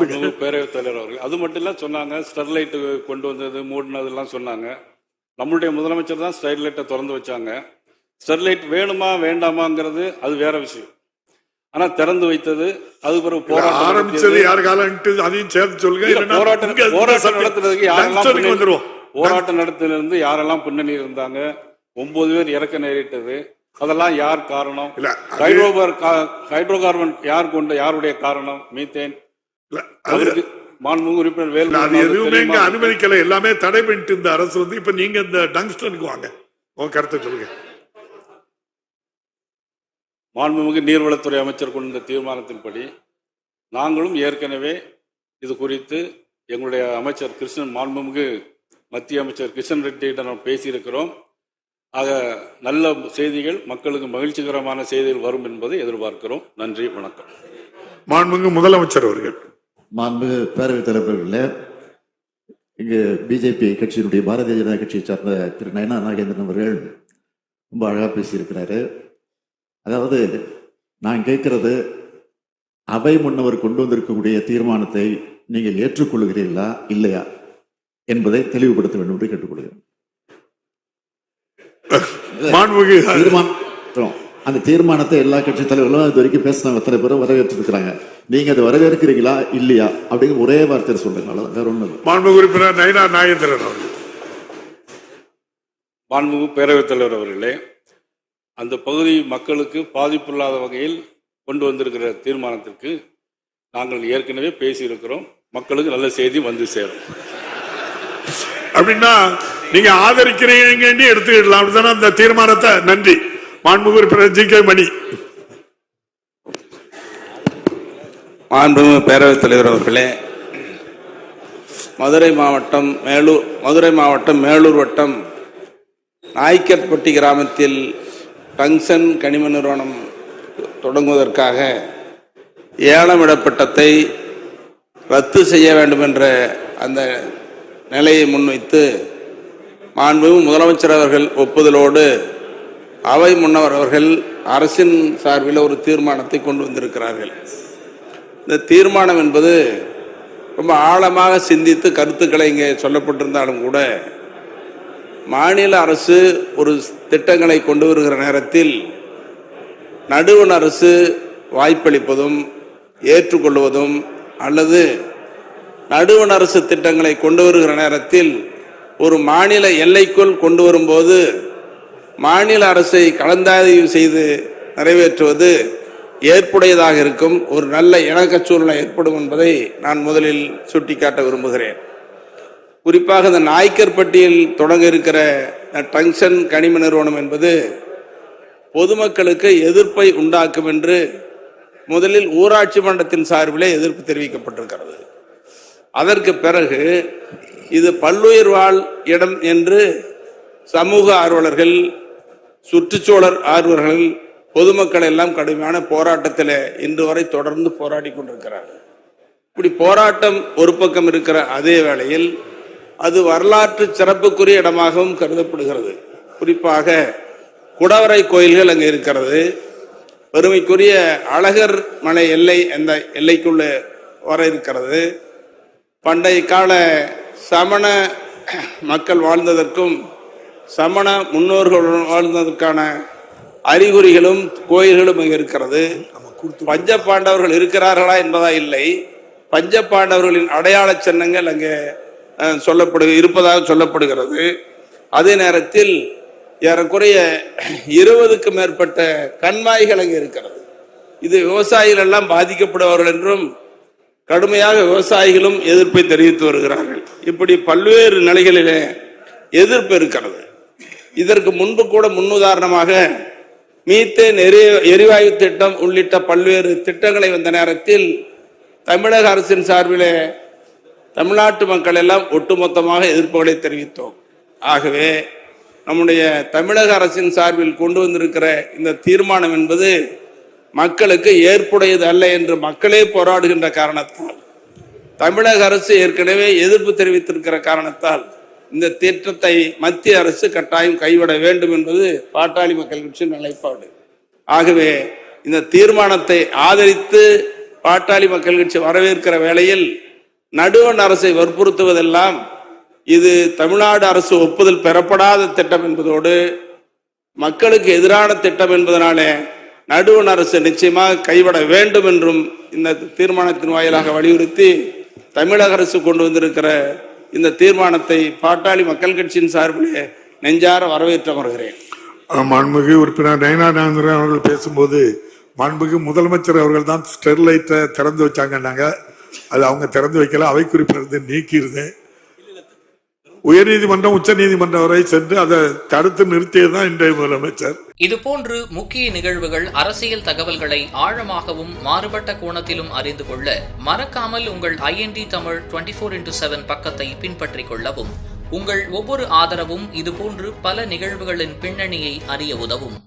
சொல்லுங்க பேரவைத் தலைவர் அவர்கள். அது மட்டும் இல்ல சொன்னாங்க ஸ்டெர்லைட் கொண்டு வந்தது மூடினதெல்லாம் சொன்னாங்க. நம்மளுடைய முதலமைச்சர் தான் ஸ்டெர்லைட்டை திறந்து வச்சாங்க. ஸ்டெர்லைட் வேணுமா வேண்டாமாங்கிறது அது வேற விஷயம். ஆனா திறந்து வைத்தது அது பிறகு போராட்டம் ஆரம்பிச்சது. யார் காலம்ட்டு அதையும் சேர்த்து சொல்லுங்க போராட்டம் போராட்டம். நடத்துறதுக்கு யாரெல்லாம் வந்துருவோம். போராட்டம் நடத்திலிருந்து யாரெல்லாம் பின்னணி இருந்தாங்க? ஒன்பது பேர் இறக்க நேரிட்டது. அதெல்லாம் யார் காரணம்? ஹைட்ரோபார் ஹைட்ரோ கார்பன் யார் கொண்டு யாருடைய காரணம்? மீத்தேன். மாண்புமிகு உறுப்பினர் இல்ல, அது வேலு எதுவுமே இங்க அனுமதிக்கல. எல்லாமே தடை பண்ணிட்டு இருந்த அரசு வந்து இப்ப நீங்க இந்த டங்ஸ்டனுக்கு வாங்க. கருத்தை சொல்லுங்க. மாண்புமிகு நீர்வளத்துறை அமைச்சர் கொண்ட தீர்மானத்தின்படி நாங்களும் ஏற்கனவே இது குறித்து எங்களுடைய அமைச்சர் கிருஷ்ணன் மாண்புமிகு மத்திய அமைச்சர் கிருஷ்ணன் ரெட்டியிடம் நாம் பேசியிருக்கிறோம். ஆக நல்ல செய்திகள் மக்களுக்கு மகிழ்ச்சிகரமான செய்திகள் வரும் என்பதை எதிர்பார்க்கிறோம். நன்றி வணக்கம். மாண்புமிகு முதலமைச்சர் அவர்கள். மாண்புமிகு பேரவைத் தலைவர்களே இங்கு பிஜேபி கட்சியினுடைய பாரதிய ஜனதா கட்சியை சார்ந்த திரு நயனா நாகேந்திரன் அவர்கள் ரொம்ப அழகா பேசியிருக்கிறாரு. அதாவது நான் கேட்கிறது அவை முன்னவர் கொண்டு வந்திருக்கக்கூடிய தீர்மானத்தை நீங்கள் ஏற்றுக்கொள்கிறீர்களா இல்லையா என்பதை தெளிவுபடுத்த வேண்டும் என்று கேட்டுக்கொள்கிறேன். தீர்மானம் அந்த தீர்மானத்தை எல்லா கட்சி தலைவர்களும் இது வரைக்கும் பேசின அத்தனை பேரும் வரவேற்றிருக்கிறாங்க. நீங்க அதை வரவேற்கிறீங்களா? இல்லையா? அப்படிங்கிற ஒரே வார்த்தையை சொல்லுங்க அவ்வளவுதான். வேற ஒண்ணும் இல்லை. மாண்புமிகு உறுப்பினர் நயனா நாகேந்திரன் அவர்கள். மாண்புமிகு பேரவைத் தலைவர் அவர்களே அந்த பகுதி மக்களுக்கு பாதிப்பில்லாத வகையில் கொண்டு வந்திருக்கிற தீர்மானத்திற்கு நாங்கள் ஏற்கனவே பேசியிருக்கிறோம். மக்களுக்கு நல்ல செய்தி வந்து சேரும். அப்படின்னா நீங்க ஆதரிக்கிறீங்கன்னு எடுத்துக்கிடலாம். அப்படிதானே அந்த தீர்மானத்தை? நன்றி. மாண்புமிகு உறுப்பினர் ஜி கே மணி. மாண்புமிகு பேரவைத் தலைவர் அவர்களே மதுரை மாவட்டம் மேலூர் மதுரை மாவட்டம் மேலூர் வட்டம் நாய்க்கற்பட்டி கிராமத்தில் டங்ஷன் கனிம நிறுவனம் தொடங்குவதற்காக ஏலமிடப்பட்டத்தை ரத்து செய்ய வேண்டும் என்ற அந்த நிலையை முன்வைத்து மாண்புமிகு முதலமைச்சர் அவர்கள் ஒப்புதலோடு அவை முன்னவர் அவர்கள் அரசின் சார்பில் ஒரு தீர்மானத்தை கொண்டு வந்திருக்கிறார்கள். இந்த தீர்மானம் என்பது ரொம்ப ஆழமாக சிந்தித்து கருத்துக்களை இங்கே சொல்லப்பட்டிருந்தாலும் கூட மாநில அரசு ஒரு திட்டங்களை கொண்டு வருகிற நேரத்தில் நடுவண் அரசு வாய்ப்பளிப்பதும் ஏற்றுக்கொள்வதும் அல்லது நடுவண் அரசு திட்டங்களை கொண்டு வருகிற நேரத்தில் ஒரு மாநில எல்லைக்குள் கொண்டு வரும்போது மாநில அரசை கலந்தாய்வு செய்து நிறைவேற்றுவது ஏற்புடையதாக இருக்கும் ஒரு நல்ல இணக்க சூழ்நிலை ஏற்படும் என்பதை நான் முதலில் சுட்டிக்காட்ட விரும்புகிறேன். குறிப்பாக இந்த நாய்க்கர்பட்டியில் தொடங்க இருக்கிற டங்ஷன் கனிம நிறுவனம் என்பது பொதுமக்களுக்கு எதிர்ப்பை உண்டாக்கும் என்று முதலில் ஊராட்சி மன்றத்தின் சார்பிலே எதிர்ப்பு தெரிவிக்கப்பட்டிருக்கிறது. அதற்கு பிறகு இது பல்லுயிர் வாழ் இடம் என்று சமூக ஆர்வலர்கள் சுற்றுச்சூழல் ஆர்வலர்கள் பொதுமக்கள் எல்லாம் கடுமையான போராட்டத்தில் இன்று வரை தொடர்ந்து போராடி கொண்டிருக்கிறார்கள் இப்படி போராட்டம் ஒரு பக்கம் இருக்கிற அதே வேளையில் அது வரலாற்று சிறப்புக்குரிய இடமாகவும் கருதப்படுகிறது. குறிப்பாக குடவரை கோயில்கள் அங்கே இருக்கிறது. பெருமைக்குரிய அழகர் மலை எல்லை அந்த எல்லைக்குள்ளே வர இருக்கிறது. பண்டைய கால சமண மக்கள் வாழ்ந்ததற்கும் சமண முன்னோர்கள் வாழ்ந்ததற்கான அறிகுறிகளும் கோயில்களும் அங்கே இருக்கிறது. பஞ்ச பாண்டவர்கள் இருக்கிறார்களா என்பதா இல்லை. பஞ்ச பாண்டவர்களின் அடையாள சின்னங்கள் அங்கே சொல்லப்படு இருப்பதாக சொல்லப்படுகிறது. அதே நேரத்தில் ஏறக்குறைய இருபதுக்கு மேற்பட்ட கண்மாய்கள் அங்கே இருக்கிறது. இது விவசாயிகள் எல்லாம் பாதிக்கப்படுவார்கள் என்றும் கடுமையாக விவசாயிகளும் எதிர்ப்பை தெரிவித்து வருகிறார்கள். இப்படி பல்வேறு நிலைகளிலே எதிர்ப்பு இருக்கிறது. இதற்கு முன்பு கூட முன்னுதாரணமாக மீத்தேன் எரி எரிவாயு திட்டம் உள்ளிட்ட பல்வேறு திட்டங்களை வந்த நேரத்தில் தமிழக அரசின் சார்பிலே தமிழ்நாட்டு மக்கள் எல்லாம் ஒட்டுமொத்தமாக எதிர்ப்புகளை தெரிவித்தோம். ஆகவே நம்முடைய தமிழக அரசின் சார்பில் கொண்டு வந்திருக்கிற இந்த தீர்மானம் என்பது மக்களுக்கு ஏற்புடையது அல்ல என்று மக்களே போராடுகின்ற காரணத்தால் தமிழக அரசு ஏற்கனவே எதிர்ப்பு தெரிவித்திருக்கிற காரணத்தால் இந்த திட்டத்தை மத்திய அரசு கட்டாயம் கைவிட வேண்டும் என்பது பாட்டாளி மக்கள் கட்சியின் நிலைப்பாடு. ஆகவே இந்த தீர்மானத்தை ஆதரித்து பாட்டாளி மக்கள் கட்சி வரவேற்கிற வேளையில் நடுவண் அரசை வற்புறுத்துவதெல்லாம் இது தமிழ்நாடு அரசு ஒப்புதல் பெறப்படாத திட்டம் என்பதோடு மக்களுக்கு எதிரான திட்டம் என்பதனாலே நடுவண் அரசு நிச்சயமாக கைவிட வேண்டும் என்றும் இந்த தீர்மானத்தின் வாயிலாக வலியுறுத்தி தமிழக அரசு கொண்டு வந்திருக்கிற இந்த தீர்மானத்தை பாட்டாளி மக்கள் கட்சியின் சார்பிலே நெஞ்சார வரவேற்று வருகிறேன் அஹ், மாண்புமிகு உறுப்பினர் நயனானந்தரன் அவர்கள் பேசும்போது மாண்புமிகு முதலமைச்சர் அவர்கள் தான் ஸ்டெர்லைட்டை திறந்து வச்சாங்கன்னாங்க. அது அவங்க திறந்து வைக்கல அவை குறிப்பிலிருந்து நீக்கியிருந்தேன். உயர்நீதிமன்றம் உச்ச நீதிமன்றம் வரை சென்று அதை தடுத்து நிறுத்தியதுதான் இன்றைய முதலமைச்சர். இதுபோன்று முக்கிய நிகழ்வுகள் அரசியல் தகவல்களை ஆழமாகவும் மாறுபட்ட கோணத்திலும் அறிந்து கொள்ள மறக்காமல் உங்கள் IND Tamil twenty four into seven பக்கத்தை பின்பற்றிக் கொள்ளவும் உங்கள் ஒவ்வொரு ஆதரவும் இதுபோன்று பல நிகழ்வுகளின் பின்னணியை அறிய உதவும்.